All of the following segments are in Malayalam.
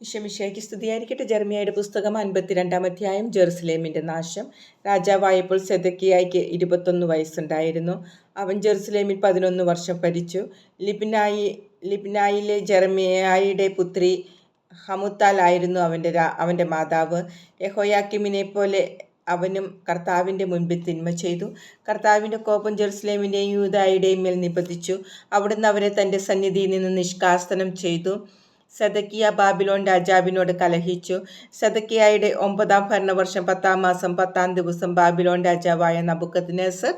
വിഷമിഷയ്ക്ക് സ്തുതിയായിരിക്കട്ടെ ജർമിയയുടെ പുസ്തകം അൻപത്തിരണ്ടാം അധ്യായം ജെറുസലേമിന്റെ നാശം. രാജാവായപ്പോൾ സെദക്കിയായിക്ക് ഇരുപത്തൊന്ന് വയസ്സുണ്ടായിരുന്നു. അവൻ ജെറുസലേമിൽ പതിനൊന്ന് വർഷം ഭരിച്ചു ലിബ്നായി ലിബ്നായിലെ ജെർമിയായുടെ പുത്രി ഹമുത്താൽ ആയിരുന്നു അവന്റെ അവന്റെ മാതാവ്. യഹോയാക്കിമിനെ പോലെ അവനും കർത്താവിന്റെ മുൻപിൽ തിന്മ ചെയ്തു. കർത്താവിന്റെ കോപം ജെറുസലേമിന്റെയും യൂതായുടെയും മേൽ നിബന്ധിച്ചു. അവിടുന്ന് അവരെ തന്റെ സന്നിധിയിൽ നിന്ന് നിഷ്കാസനം ചെയ്തു. സദക്കിയ ബാബിലോൺ രാജാവിനോട് കലഹിച്ചു. സദക്കിയായുടെ ഒമ്പതാം ഭരണവർഷം പത്താം മാസം പത്താം ദിവസം ബാബിലോൺ രാജാവായ നബുക്കദ്നേസർ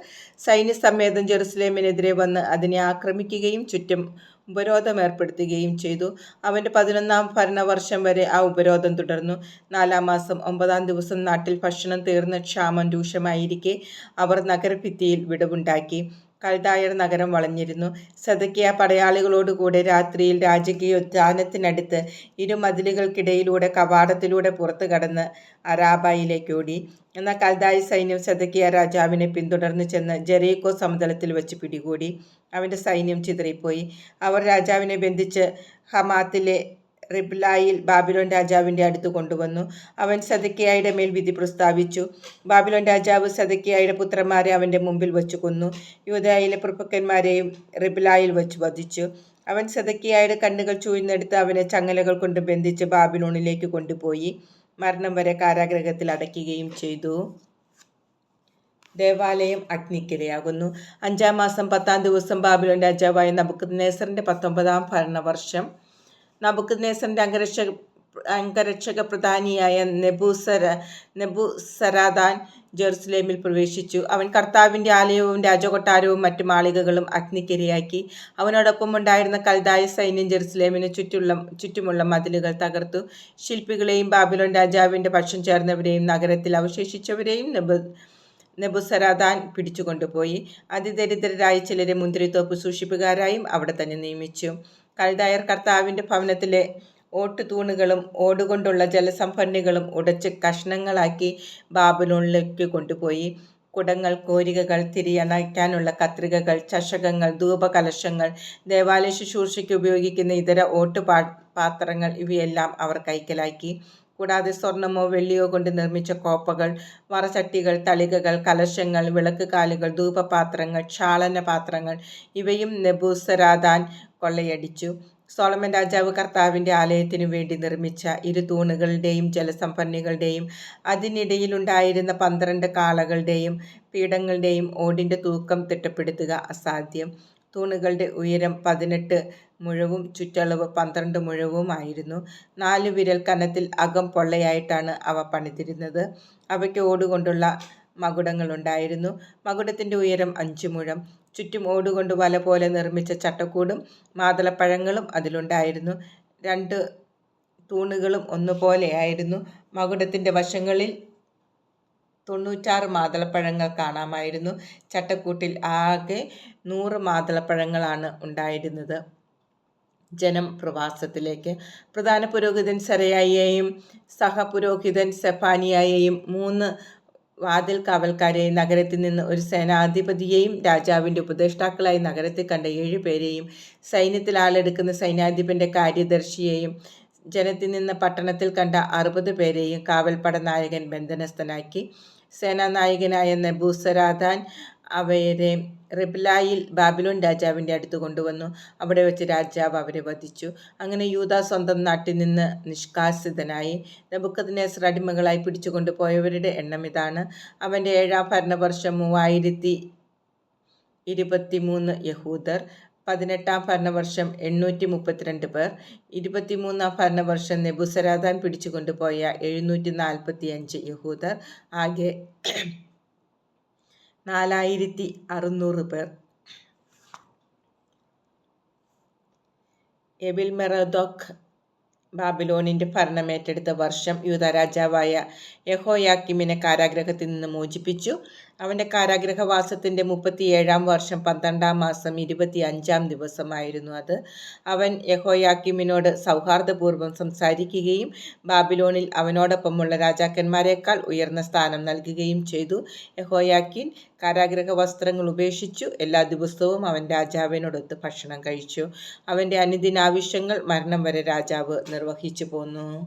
സൈന്യസമേതം ജെറുസലേമിനെതിരെ വന്ന് അതിനെ ആക്രമിക്കുകയും ചുറ്റും ഉപരോധം ഏർപ്പെടുത്തുകയും ചെയ്തു. അവന്റെ പതിനൊന്നാം ഭരണവർഷം വരെ ആ ഉപരോധം തുടർന്നു. നാലാം മാസം ഒമ്പതാം ദിവസം നാട്ടിൽ ഭക്ഷണം തീർന്ന് ക്ഷാമം രൂക്ഷമായിരിക്കെ അവർ നഗരഭിത്തിയിൽ വിടവുണ്ടാക്കി. കൽദായർ നഗരം വളഞ്ഞിരുന്നു. സദക്കിയ പടയാളികളോടുകൂടെ രാത്രിയിൽ രാജകീയ ഉദ്യാനത്തിനടുത്ത് ഇരുമതിലുകൾക്കിടയിലൂടെ കവാടത്തിലൂടെ പുറത്തു കടന്ന് അറാബായിലേക്ക് ഓടി. എന്നാൽ കൽദായി സൈന്യം സദക്കിയ രാജാവിനെ പിന്തുടർന്ന് ചെന്ന് ജെറീകോ സമതലത്തിൽ വെച്ച് പിടികൂടി. അവന്റെ സൈന്യം ചിതറിപ്പോയി. അവർ രാജാവിനെ ബന്ധിച്ച് ഹമാത്തിലെ റിബ്ലായിൽ ബാബിലോൺ രാജാവിന്റെ അടുത്ത് കൊണ്ടുവന്നു. അവൻ സദക്കിയായുടെ മേൽ വിധി പ്രസ്താവിച്ചു. ബാബിലോൺ രാജാവ് സദക്കിയായുടെ പുത്രന്മാരെ അവന്റെ മുമ്പിൽ വെച്ച് കൊന്നു. യുവതായിലെ പ്രഭുക്കന്മാരെയും റിബ്ലായിൽ വെച്ച് വധിച്ചു. അവൻ സദക്കിയായുടെ കണ്ണുകൾ ചൂഴ്ന്നെടുത്ത് അവനെ ചങ്ങലകൾ കൊണ്ട് ബന്ധിച്ച് ബാബിലോണിലേക്ക് കൊണ്ടുപോയി. മരണം വരെ കാരാഗ്രഹത്തിൽ അടയ്ക്കുകയും ചെയ്തു. ദേവാലയം അഗ്നിക്കിരയാകുന്നു. അഞ്ചാം മാസം പത്താം ദിവസം ബാബിലോൺ രാജാവായ നബുക്കത് നേസറിന്റെ പത്തൊമ്പതാം ഭരണവർഷം നബുക്കദ്നേസറിന്റെ അംഗരക്ഷക അംഗരക്ഷക പ്രധാനിയായ നെബൂസര നെബുസരാദാൻ ജെറുസലേമിൽ പ്രവേശിച്ചു. അവൻ കർത്താവിന്റെ ആലയവും രാജകൊട്ടാരവും മറ്റു മാളികകളും അഗ്നിക്കിരയാക്കി. അവനോടൊപ്പം ഉണ്ടായിരുന്ന കൽതായ സൈന്യം ജെറുസലേമിന് ചുറ്റുള്ള ചുറ്റുമുള്ള മതിലുകൾ തകർത്തു. ശില്പികളെയും ബാബിലോൺ രാജാവിന്റെ പക്ഷം ചേർന്നവരെയും നഗരത്തിൽ അവശേഷിച്ചവരെയും നെബു നെബുസരാദാൻ പിടിച്ചുകൊണ്ടുപോയി. അതിദരിദ്രരായ ചിലരെ മുന്തിരിത്തോപ്പ് സൂക്ഷിപ്പുകാരായും അവിടെ തന്നെ നിയമിച്ചു. കൽദായർ കർത്താവിന്റെ ഭവനത്തിലെ ഓട്ടു ഓട്ടുതൂണുകളും ഓടുകൊണ്ടുള്ള ജലസംഭരണികളും ഉടച്ച് കഷ്ണങ്ങളാക്കി ബാബുലോണിലേക്ക് കൊണ്ടുപോയി. കുടങ്ങൾ കോരികകൾ തിരിയണയ്ക്കാനുള്ള കത്രികകൾ ചഷകങ്ങൾ ധൂപകലശങ്ങൾ ദേവാലയ ശുശ്രൂഷയ്ക്ക് ഉപയോഗിക്കുന്ന ഇതര ഓട്ടു പാത്രങ്ങൾ ഇവയെല്ലാം അവർ കൈക്കലാക്കി. കൂടാതെ സ്വർണമോ വെള്ളിയോ കൊണ്ട് നിർമ്മിച്ച കോപ്പകൾ വറചട്ടികൾ തളികകൾ കലശങ്ങൾ വിളക്ക് കാലുകൾ ധൂപപാത്രങ്ങൾ ക്ഷാളന പാത്രങ്ങൾ ഇവയും നെബൂസരാദാൻ കൊള്ളയടിച്ചു. സോളമൻ രാജാവ് കർത്താവിന്റെ ആലയത്തിനു വേണ്ടി നിർമ്മിച്ച ഇരു തൂണുകളുടെയും ജലസംഭരണികളുടെയും അതിനിടയിലുണ്ടായിരുന്ന പന്ത്രണ്ട് കാളകളുടെയും പീഠങ്ങളുടെയും ഓടിന്റെ തൂക്കം തിട്ടപ്പെടുത്തുക അസാധ്യം. തൂണുകളുടെ ഉയരം പതിനെട്ട് മുഴവും ചുറ്റളവ് പന്ത്രണ്ട് മുഴവുമായിരുന്നു നാലു വിരൽ കനത്തിൽ അകം പൊള്ളയായിട്ടാണ് അവ പണിതിരുന്നത്. അവയ്ക്ക് ഓടുകൊണ്ടുള്ള മകുടങ്ങളുണ്ടായിരുന്നു. മകുടത്തിന്റെ ഉയരം അഞ്ചു മുഴം. ചുറ്റും ഓടുകൊണ്ട് വല പോലെ നിർമ്മിച്ച ചട്ടക്കൂടും മാതളപ്പഴങ്ങളും അതിലുണ്ടായിരുന്നു. രണ്ട് തൂണുകളും ഒന്നുപോലെയായിരുന്നു മകുടത്തിന്റെ വശങ്ങളിൽ തൊണ്ണൂറ്റാറ് മാതളപ്പഴങ്ങൾ കാണാമായിരുന്നു. ചട്ടക്കൂട്ടിൽ ആകെ നൂറ് മാതളപ്പഴങ്ങളാണ് ഉണ്ടായിരുന്നത്. ജനം പ്രവാസത്തിലേക്ക്. പ്രധാന പുരോഹിതൻ സെറയായിയെയും സഹപുരോഹിതൻ സെഫാനിയായെയും മൂന്ന് വാതിൽ കാവൽക്കാരെയും നഗരത്തിൽ നിന്ന് ഒരു സേനാധിപതിയെയും രാജാവിന്റെ ഉപദേഷ്ടാക്കളായി നഗരത്തിൽ കണ്ട ഏഴുപേരെയും സൈന്യത്തിൽ ആളെടുക്കുന്ന സൈന്യാധിപന്റെ കാര്യദർശിയെയും ജനത്തിൽ നിന്ന് പട്ടണത്തിൽ കണ്ട അറുപത് പേരെയും കാവൽപ്പട നായകൻ ബന്ധനസ്ഥനാക്കി. സേനാനായകനായ നെബൂസരാദാൻ അവരെ റിബ്ലായിൽ ബാബിലോൺ രാജാവിന്റെ അടുത്ത് കൊണ്ടുവന്നു. അവിടെ വെച്ച് രാജാവ് അവരെ വധിച്ചു. അങ്ങനെ യൂത സ്വന്തം നാട്ടിൽ നിന്ന് നിഷ്കാസിതനായി. നബുക്കത്തിനേസർ അടിമകളായി പിടിച്ചു പോയവരുടെ എണ്ണം ഇതാണ്. അവന്റെ ഏഴാം ഭരണവർഷം മൂവായിരത്തി ഇരുപത്തി മൂന്ന് യഹൂദർ പതിനെട്ടാം ഭരണവർഷം എണ്ണൂറ്റി മുപ്പത്തിരണ്ട് പേർ ഇരുപത്തിമൂന്നാം ഭരണവർഷം നെബുസരാദാൻ പിടിച്ചു കൊണ്ടുപോയ എഴുന്നൂറ്റി നാൽപ്പത്തി അഞ്ച് യഹൂദർ ആകെ നാലായിരത്തി അറുന്നൂറ് പേർ. എബിൽ മെറദോക് ബാബിലോണിന്റെ ഭരണമേറ്റെടുത്ത വർഷം യൂത രാജാവായ യഹോയാക്കിമിനെ കാരാഗ്രഹത്തിൽ നിന്ന് മോചിപ്പിച്ചു. അവന്റെ കാരാഗ്രഹവാസത്തിന്റെ മുപ്പത്തിയേഴാം വർഷം പന്ത്രണ്ടാം മാസം ഇരുപത്തി അഞ്ചാം ദിവസമായിരുന്നു അത്. അവൻ യഹോയാക്കിമിനോട് സൗഹാർദ്ദപൂർവം സംസാരിക്കുകയും ബാബിലോണിൽ അവനോടൊപ്പമുള്ള രാജാക്കന്മാരെക്കാൾ ഉയർന്ന സ്ഥാനം നൽകുകയും ചെയ്തു. യഹോയാക്കിൻ കാരാഗ്രഹ വസ്ത്രങ്ങൾ ഉപേക്ഷിച്ചു. എല്ലാ ദിവസവും അവൻ രാജാവിനോടൊത്ത് ഭക്ഷണം കഴിച്ചു. അവന്റെ അനുദിനാവശ്യങ്ങൾ മരണം വരെ രാജാവ് നിർവഹിച്ചു പോന്നു.